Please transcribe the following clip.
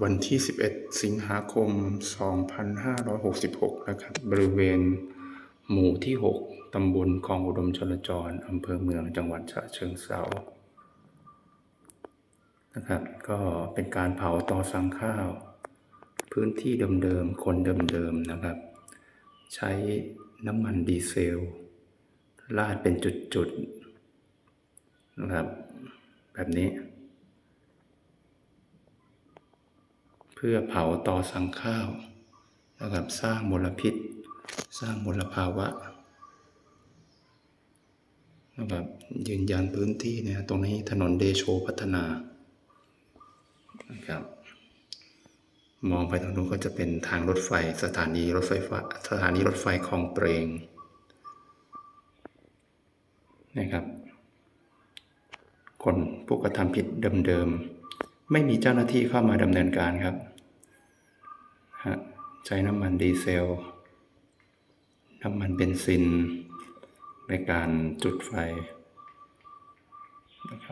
วันที่ 11 สิงหาคม 2566 นะครับ บริเวณหมู่ที่ 6 ตำบลคลองอุดมชลจร อำเภอเมืองจังหวัดฉะเชิงเทรานะครับ ก็เป็นการเผาตอสังข้าว พื้นที่เดิมๆ คนเดิมๆ นะครับ ใช้น้ำมันดีเซลราดเป็นจุดๆ นะครับ แบบนี้ พื่อเผาต่อสั่งข้าวนะครับสร้างมลพิษ สร้างมลภาวะนะครับยืนยันพื้นที่เนี่ยตรงนี้ถนนเดโชพัฒนานะครับมองไปทางนู้นก็จะเป็นทางรถไฟสถานีรถไฟฟ้าสถานีรถไฟคลองเปรงนะครับคนผู้กระทำผิดเดิมๆไม่มีเจ้าหน้าที่เข้ามาดำเนินการครับ ใช้น้ำมันดีเซล น้ำมันเบนซิน ในการจุดไฟนะครับ